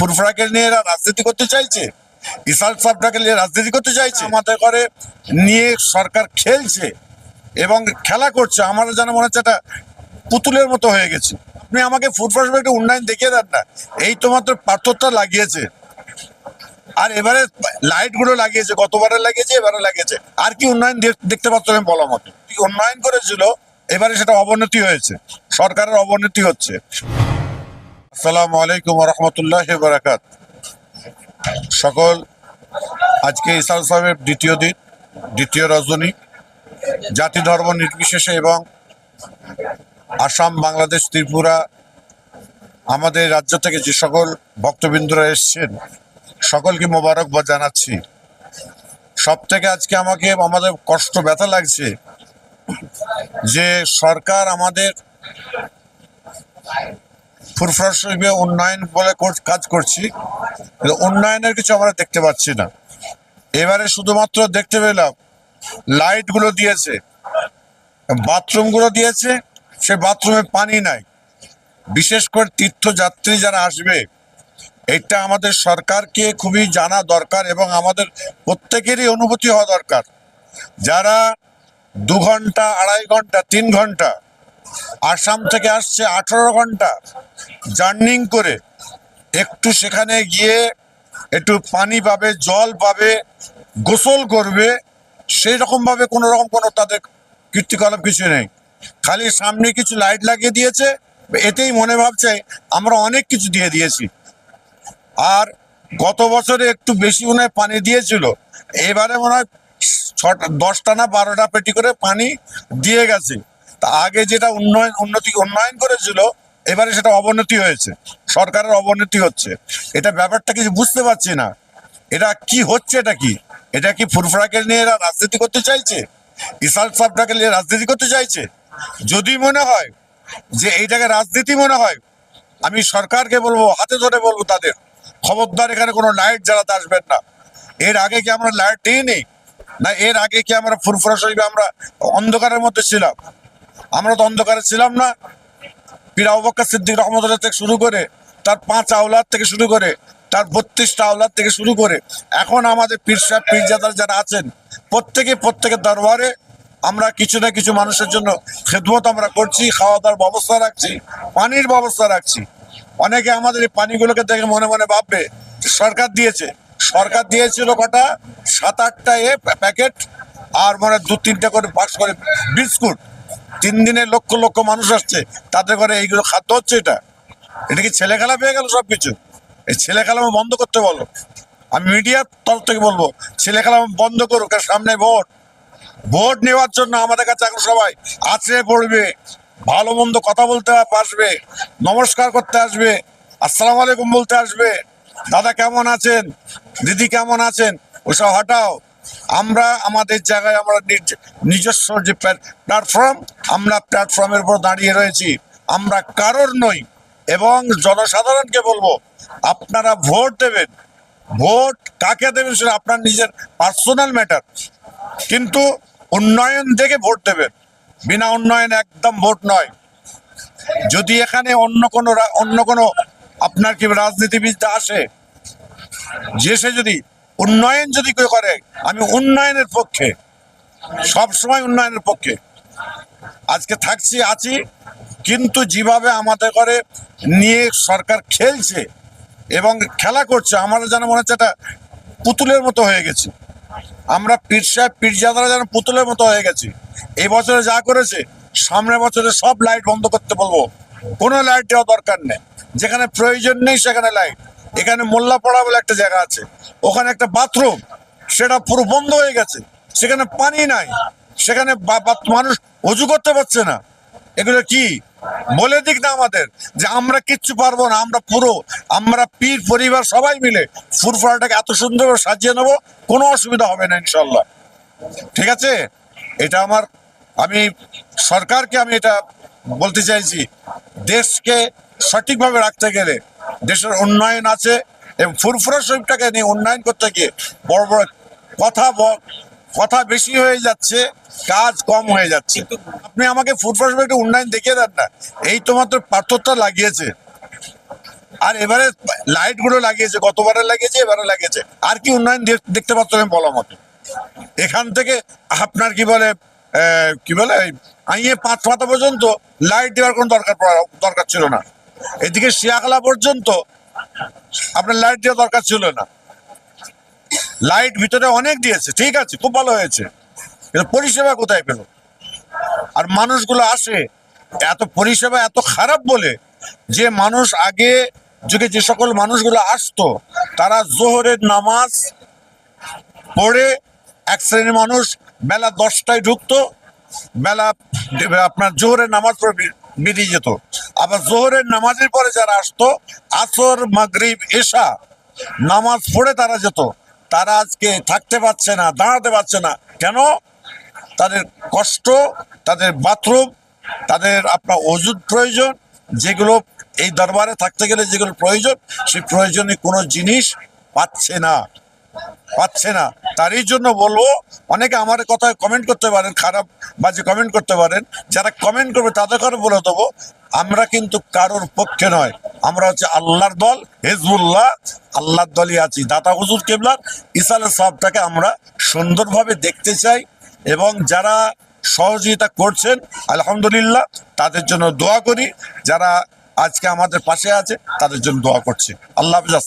ফুরফুরাকে নিয়ে এরা রাজনীতি করতে চাইছে। ইসাল সাহেবটাকে নিয়ে রাজনীতি করতে চাইছে। আমাদের করে নিয়ে সরকার খেলছে এবং খেলা করছে। আমার যেন মনে হচ্ছে একটা পুতুলের মতো হয়ে গেছে। আপনি আমাকে ফুটফাস একটু উন্নয়ন দেখিয়ে দেন না। এই তো মাত্র পাথরটা লাগিয়েছে। আর এবারে লাইটগুলো লাগিয়েছে। গতবারে লাগিয়েছে, এবারে লাগিয়েছে। আর কি উন্নয়ন দেখ- দেখতে পাচ্ছেন বলা মতো। উন্নয়ন করেছিল, এবারে সেটা অবনতি হয়েছে। সরকারের অবনতি হচ্ছে। আসসালামু আলাইকুম রহমতুল্লাহ বারাকাত। সকল, আজকে ইসাল সাহেবের দ্বিতীয় দিন, দ্বিতীয় রজনী। জাতি ধর্ম নির্বিশেষে এবং আসাম, বাংলাদেশ, ত্রিপুরা আমাদের রাজ্য থেকে যে সকল ভক্তবৃন্দরা এসছেন, সকলকে মোবারকবাদ জানাচ্ছি। সব থেকে আজকে আমাকে, আমাদের কষ্ট, ব্যথা লাগছে যে সরকার আমাদের ফুরফুরা শরীফে উন্নয়ন বলে কাজ করছি উন্নয়নের কিছু আমরা দেখতে পাচ্ছি না। এবারে শুধুমাত্র দেখতে পেলাম লাইটগুলো দিয়েছে বাথরুমগুলো দিয়েছে, সে বাথরুমে পানি নাই। বিশেষ করে তীর্থযাত্রী যারা আসবে, এটা আমাদের সরকারকে খুবই জানা দরকার এবং আমাদের প্রত্যেকেরই অনুভূতি হওয়া দরকার। যারা দু ঘণ্টা, আড়াই ঘণ্টা, তিন ঘণ্টা আসাম থেকে আসছে আঠারো ঘণ্টা জার্নিং করে। একটু সেখানে গিয়ে একটু পানি পাবে, জল পাবে, গোসল করবে, সেই রকম ভাবে কোনো রকম কোনো তাদের কীর্তিকলাপ কিছু নেই। খালি সামনে কিছু লাইট লাগিয়ে দিয়েছে, এতেই মনে ভাবছে আমরা অনেক কিছু দিয়ে দিয়েছি। আর গত বছরে একটু বেশি মনে হয় পানি দিয়েছিল, এবারে মনে হয় ছটা দশটা না বারোটা পেটি করে পানি দিয়ে গেছে। তা আগে যেটা উন্নয়ন, উন্নতি, উন্নয়ন করেছিল, এবারে সেটা অবনতি হয়েছে। সরকারের অবনতি হচ্ছে। এটা ব্যাপারটা কিছু বুঝতে পারছি না। এটা কি হচ্ছে, এটা কি? এটা কি ফুরফুরাকে নিয়ে এরা রাজনীতি করতে চাইছে? ইসাল সাহেবটাকে নিয়ে রাজনীতি করতে চাইছে? যদি মনে হয় যে এইটাকে রাজনীতি মনে হয়, আমি সরকারকে বলব, হাতে ধরে বলব তাদের, খবরদার এখানে কোনো লাইট জ্বালাতে আসবেন না। এর আগে কি আমরা লাইট দিইনি? না, এর আগে কি আমরা ফুরফুরা শরীফে আমরা অন্ধকারের মধ্যে ছিলাম? আমরা তো অন্ধকারে ছিলাম না। পীর আবক্কা সিদ্দিক রহমতুল্লাহ থেকে শুরু করে তার পাঁচ আওলাদ থেকে শুরু করে তার বত্রিশটা আওলাদ থেকে শুরু করে এখন আমাদের পীর সাহেব, পীরজাদার যারা আছেন, প্রত্যেকে প্রত্যেকের দরবারে আমরা কিছু না কিছু মানুষের জন্য খেদমত আমরা করছি খাওয়া দাওয়ার ব্যবস্থা রাখছি, পানির ব্যবস্থা রাখছি। অনেকে আমাদের এই পানিগুলোকে দেখে মনে মনে ভাববে, সরকার দিয়েছে। সরকার দিয়েছিল কটা? সাত আটটা এ প্যাকেট, আর মানে দু তিনটা করে বাক্স করে বিস্কুট। তিন দিনে লক্ষ লক্ষ মানুষ আসছে। তাদের ঘরে এইগুলো খাদ্য হচ্ছে এটা। এটা কি ছেলে খেলা পেয়ে গেল সবকিছু? এই ছেলে খেলা বন্ধ করতে বলো। আমি মিডিয়ার তরফ থেকে বলব, ছেলে খেলা বন্ধ করুক সামনে ভোট। ভোট নেওয়ার জন্য আমাদের কাছে এখন সবাই আছড়ে পড়বে। ভালো মন্দ কথা বলতে আসবে, নমস্কার করতে আসবে, আসসালাম আলাইকুম বলতে আসবে। দাদা কেমন আছেন? দিদি কেমন আছেন? ওসব হটাও। আমরা আমাদের জায়গায় আমরা নিজ- নিজস্ব যে প্ল্যাটফর্ম আমরা প্ল্যাটফর্মের উপর দাঁড়িয়ে রয়েছি। আমরা কারোর নই, এবং জনসাধারণকে বলব, আপনারা ভোট দেবেন। ভোট কাকে দেবেন সেটা আপনার নিজের পার্সোনাল ম্যাটার কিন্তু উন্নয়ন দেখে ভোট দেবেন। বিনা উন্নয়ন একদম ভোট নয়। যদি এখানে অন্য কোনো অন্য কোনো আপনার কি রাজনীতিবিদ আসে? যে সে যদি উন্নয়ন যদি কেউ করে, আমি উন্নয়নের পক্ষে, সব সময় উন্নয়নের পক্ষে। আজকে থাকছি, আছি, কিন্তু যেভাবে আমাদের করে নিয়ে সরকার খেলছে এবং খেলা করছে আমার যেন মনে হচ্ছে একটা পুতুলের মতো হয়ে গেছে। আমরা পীর সাহেব পীরজাদারা যেন পুতুলের মতো হয়ে গেছি। এই বছরে যা করেছে, সামনের বছরে সব লাইট বন্ধ করতে বলব। কোনো লাইট দেওয়া দরকার নেই। যেখানে প্রয়োজন নেই, সেখানে লাইট। এখানে মোল্লাপাড়া বলে একটা জায়গা আছে। ওখানে একটা বাথরুম, সেটা পুরো বন্ধ হয়ে গেছে। সেখানে পানি নাই। সেখানে মানুষ অজু করতে পারছে না। এগুলো কি? বলে দিক না আমাদের যে আমরা কিচ্ছু পারব না, আমরা পুরো, আমরা পীর পরিবার সবাই মিলে ফুরফুরাটাকে এত সুন্দর সাজিয়ে নেব, কোনো অসুবিধা হবে না ইনশাল্লাহ। ঠিক আছে? এটা আমার, আমি সরকারকে আমি এটা বলতে চাইছি, দেশকে সঠিকভাবে রাখতে গেলে দেশের উন্নয়ন আছে এবং ফুরফুরা শরীফটাকে নিয়ে উন্নয়ন করতে গিয়ে বড় বড় কথা কথা বেশি হয়ে যাচ্ছে কাজ কম হয়ে যাচ্ছে। আপনি আমাকে ফুরফুরা শরীফ একটু উন্নয়ন দেখিয়ে দেন না এই তো মাত্র পাথরটা লাগিয়েছে। আর এবারে লাইটগুলো লাগিয়েছে গতবারে লাগিয়েছে এবারে লাগিয়েছে। আর কি উন্নয়ন দেখ- দেখতে পাচ্ছেন আমি বলা মতো। এখান থেকে আপনার কি বলে আহ, কি বলে আইয়ে পাঁচ পাতা পর্যন্ত লাইট দেওয়ার কোনো দরকার দরকার ছিল না। এদিকে শিয়াখলা পর্যন্ত আপনার লাইট দেওয়ার দরকার ছিল না। লাইট ভিতরে অনেক দিয়েছে, ঠিক আছে, খুব ভালো হয়েছে। কিন্তু পরিষেবা কোথায় পেল? আর মানুষগুলো আসে, এত পরিষেবা এত খারাপ বলে যে মানুষ আগে যুগে যে সকল মানুষগুলো আসতো, তারা জোহরের নামাজ পড়ে এক শ্রেণির মানুষ বেলা দশটায় ঢুকতো, বেলা আপনার জোহরের নামাজ পড়ে বেরিয়ে যেত। আবার জোহরের নামাজের পরে যারা আসতো, আসর, মাগরিব, এশা, নামাজ পড়ে তারা যেত। তারা আজকে থাকতে পারছে না, দাঁড়াতে পারছে না। কেন? তাদের কষ্ট, তাদের বাথরুম, তাদের আপনার ওষুধ প্রয়োজন, যেগুলো এই দরবারে থাকতে গেলে যেগুলো প্রয়োজন, সেই প্রয়োজনে কোনো জিনিস পাচ্ছে না। পাচ্ছে না। তারই জন্য বলব, অনেকে আমার কথায় কমেন্ট করতে পারেন, খারাপ বাজে কমেন্ট করতে পারেন। যারা কমেন্ট করবে, তাদের করে বলে দেবো। আমরা কিন্তু কারোর পক্ষে নয়। আমরা হচ্ছে আল্লাহর দল, হেজবুল্লাহ, আল্লাহর দলই আছি। দাতা হুজুর কেবলার ইসালের সবটাকে আমরা সুন্দরভাবে দেখতে চাই এবং যারা সহযোগিতা করছেন, আলহামদুলিল্লাহ, তাদের জন্য দোয়া করি। যারা আজকে আমাদের পাশে আছে, তাদের জন্য দোয়া করছি। আল্লাহ হাফিজ